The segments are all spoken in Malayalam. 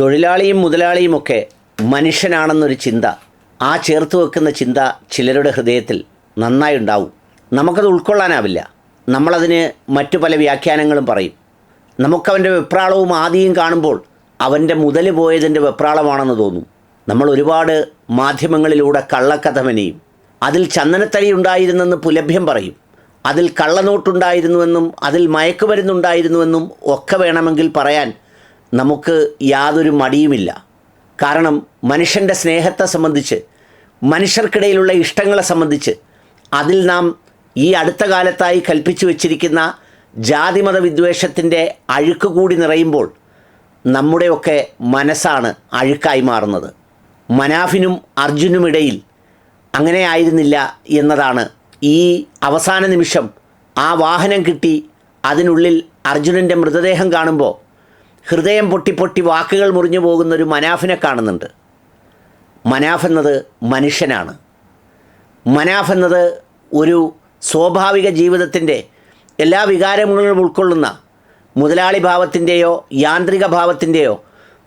തൊഴിലാളിയും മുതലാളിയുമൊക്കെ മനുഷ്യനാണെന്നൊരു ചിന്ത ആ ചേർത്ത് വെക്കുന്ന ചിന്ത ചിലരുടെ ഹൃദയത്തിൽ നന്നായി ഉണ്ടാവും. നമുക്കത് ഉൾക്കൊള്ളാനാവില്ല. നമ്മളതിന് മറ്റു പല വ്യാഖ്യാനങ്ങളും പറയും. നമുക്കവന്റെ വെപ്രാളവും ആദിയും കാണുമ്പോൾ അവന്റെ മുതൽ പോയതിന്റെ വെപ്രാളമാണെന്ന് തോന്നും. നമ്മൾ ഒരുപാട് മാധ്യമങ്ങളിലൂടെ കള്ളക്കഥ അതിൽ ചന്ദനത്തടി ഉണ്ടായിരുന്നെന്ന് പുലഭ്യം പറയും. അതിൽ കള്ളനോട്ടുണ്ടായിരുന്നുവെന്നും അതിൽ മയക്കുമരുന്നുണ്ടായിരുന്നുവെന്നും ഒക്കെ വേണമെങ്കിൽ പറയാൻ നമുക്ക് യാതൊരു മടിയുമില്ല. കാരണം മനുഷ്യന്റെ സ്നേഹത്തെ സംബന്ധിച്ച് മനുഷ്യർക്കിടയിലുള്ള ഇഷ്ടങ്ങളെ സംബന്ധിച്ച് അതിൽ നാം ഈ അടുത്ത കാലത്തായി കൽപ്പിച്ചു വച്ചിരിക്കുന്ന ജാതിമത വിദ്വേഷത്തിന്റെ അഴുക്ക് കൂടി നിറയുമ്പോൾ നമ്മുടെയൊക്കെ മനസ്സാണ് അഴുക്കായി മാറുന്നത്. മനാഫിനും അർജുനുമിടയിൽ അങ്ങനെ ആയിരുന്നില്ല എന്നതാണ് ഈ അവസാന നിമിഷം ആ വാഹനം കിട്ടി അതിനുള്ളിൽ അർജുനന്റെ മൃതദേഹം കാണുമ്പോൾ ഹൃദയം പൊട്ടി പൊട്ടി വാക്കുകൾ മുറിഞ്ഞു പോകുന്ന ഒരു മനാഫിനെ കാണുന്നുണ്ട്. മനാഫ് എന്നത് മനുഷ്യനാണ്. മനാഫ് എന്നത് ഒരു സ്വാഭാവിക ജീവിതത്തിന്റെ എല്ലാ വികാരങ്ങളും ഉൾക്കൊള്ളുന്ന മുതലാളി ഭാവത്തിന്റെയോ യാന്ത്രിക ഭാവത്തിന്റെയോ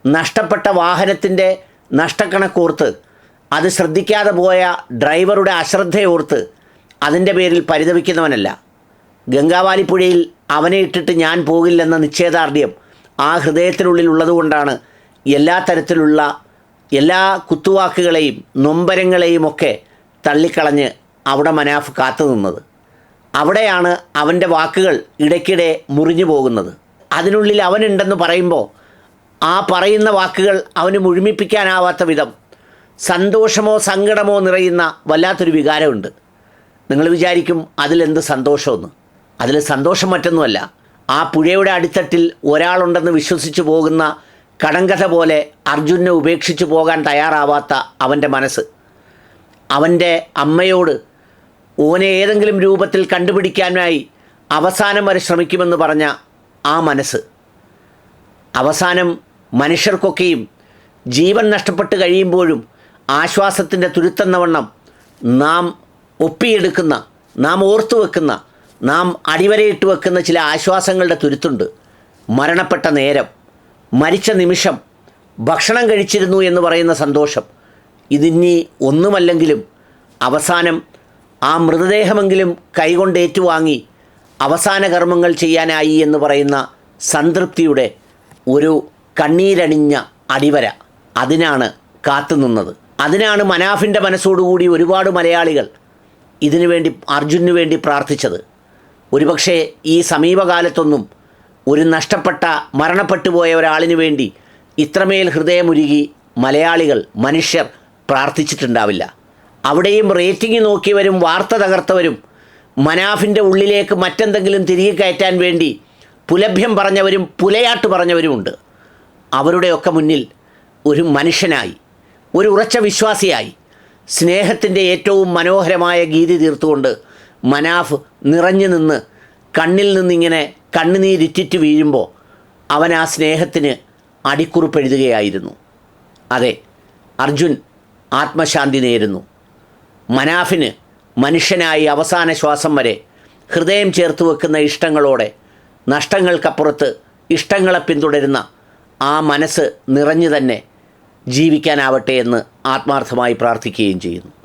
നഷ്ടപ്പെട്ട വാഹനത്തിന്റെ നഷ്ടക്കണക്കോർത്ത് അത് ശ്രദ്ധിക്കാതെ പോയ ഡ്രൈവറുടെ അശ്രദ്ധയോർത്ത് അതിന്റെ പേരിൽ പരിതപിക്കുന്നവനല്ല. ഗംഗാവാലിപ്പുഴയിൽ അവനെ ഇട്ടിട്ട് ഞാൻ പോകില്ലെന്ന നിശ്ചയദാർഢ്യം ആ ഹൃദയത്തിനുള്ളിൽ ഉള്ളതുകൊണ്ടാണ് എല്ലാ തരത്തിലുള്ള എല്ലാ കുത്തുവാക്കുകളെയും നൊമ്പരങ്ങളെയും ഒക്കെ തള്ളിക്കളഞ്ഞ് അവിടെ മനാഫ് കാത്തു നിന്നത്. അവിടെയാണ് അവന്റെ വാക്കുകൾ ഇടയ്ക്കിടെ മുറിഞ്ഞു പോകുന്നത്. അതിനുള്ളിൽ അവനുണ്ടെന്ന് പറയുമ്പോൾ ആ പറയുന്ന വാക്കുകൾ അവന് മുഴുമിപ്പിക്കാനാവാത്ത വിധം സന്തോഷമോ സങ്കടമോ നിറയുന്ന വല്ലാത്തൊരു വികാരമുണ്ട്. നിങ്ങൾ വിചാരിക്കും അതിലെന്ത് സന്തോഷമെന്ന്. അതിൽ സന്തോഷം മറ്റൊന്നുമല്ല. ആ പുഴയുടെ അടിത്തട്ടിൽ ഒരാളുണ്ടെന്ന് വിശ്വസിച്ചു പോകുന്ന കടങ്കഥ പോലെ അർജുനെ ഉപേക്ഷിച്ചു പോകാൻ തയ്യാറാവാത്ത അവന്റെ മനസ്സ്. അവന്റെ അമ്മയോട് ഓനെ ഏതെങ്കിലും രൂപത്തിൽ കണ്ടുപിടിക്കാനായി അവസാനം വരെ ശ്രമിക്കുമെന്ന് പറഞ്ഞ ആ മനസ്സ്. അവസാനം മനുഷ്യർക്കൊക്കെയും ജീവൻ നഷ്ടപ്പെട്ട് കഴിയുമ്പോഴും ആശ്വാസത്തിന്റെ തുരുത്തെന്നവണ്ണം നാം ഒപ്പിയെടുക്കുന്ന നാം ഓർത്തു വെക്കുന്ന നാം അടിവരയിട്ട് വെക്കുന്ന ചില ആശ്വാസങ്ങളുടെ തുരുത്തുണ്ട്. മരണപ്പെട്ട നേരം മരിച്ച നിമിഷം ഭക്ഷണം കഴിച്ചിരുന്നു എന്ന് പറയുന്ന സന്തോഷം. ഇതിനി ഒന്നുമല്ലെങ്കിലും അവസാനം ആ മൃതദേഹമെങ്കിലും കൈകൊണ്ട് ഏറ്റുവാങ്ങി അവസാന കർമ്മങ്ങൾ ചെയ്യാനായി എന്ന് പറയുന്ന സംതൃപ്തിയുടെ ഒരു കണ്ണീരണിഞ്ഞ അടിവര അതിനാണ് കാത്തുനിന്നത് അതിനാണ് മനാഫിന്റെ മനസ്സോടുകൂടി ഒരുപാട് മലയാളികൾ ഇതിനു വേണ്ടി അർജുനു വേണ്ടി പ്രാർത്ഥിച്ചത്. ഒരുപക്ഷെ ഈ സമീപകാലത്തൊന്നും ഒരു നഷ്ടപ്പെട്ട മരണപ്പെട്ടു പോയ ഒരാളിനു വേണ്ടി ഇത്രമേൽ ഹൃദയമുരുകി മലയാളികൾ മനുഷ്യർ പ്രാർത്ഥിച്ചിട്ടുണ്ടാവില്ല. അവിടെയും റേറ്റിംഗ് നോക്കിയവരും വാർത്ത തകർത്തവരും മനാഫിന്റെ ഉള്ളിലേക്ക് മറ്റെന്തെങ്കിലും തിരികെ കയറ്റാൻ വേണ്ടി പുലഭ്യം പറഞ്ഞവരും പുലയാട്ട് പറഞ്ഞവരുമുണ്ട്. അവരുടെയൊക്കെ മുന്നിൽ ഒരു മനുഷ്യനായി ഒരു ഉറച്ച വിശ്വാസിയായി സ്നേഹത്തിന്റെ ഏറ്റവും മനോഹരമായ ഗീതി തീർത്തുകൊണ്ട് മനാഫ് നിറഞ്ഞു നിന്ന് കണ്ണിൽ നിന്നിങ്ങനെ കണ്ണുനീരിറ്റിറ്റ് വീഴുമ്പോൾ അവൻ ആ സ്നേഹത്തിന് അടിക്കുറിപ്പ് എഴുതുകയായിരുന്നു അതെ അർജുൻ ആത്മശാന്തി നേരുന്നു. മനാഫിന് മനുഷ്യനായി അവസാന ശ്വാസം വരെ ഹൃദയം ചേർത്ത് വെക്കുന്ന ഇഷ്ടങ്ങളോടെ നഷ്ടങ്ങൾക്കപ്പുറത്ത് ഇഷ്ടങ്ങളെ പിന്തുടരുന്ന ആ മനസ്സ് നിറഞ്ഞു തന്നെ ജീവിക്കാനാവട്ടെ എന്ന് ആത്മാർത്ഥമായി പ്രാർത്ഥിക്കുകയും ചെയ്യുന്നു.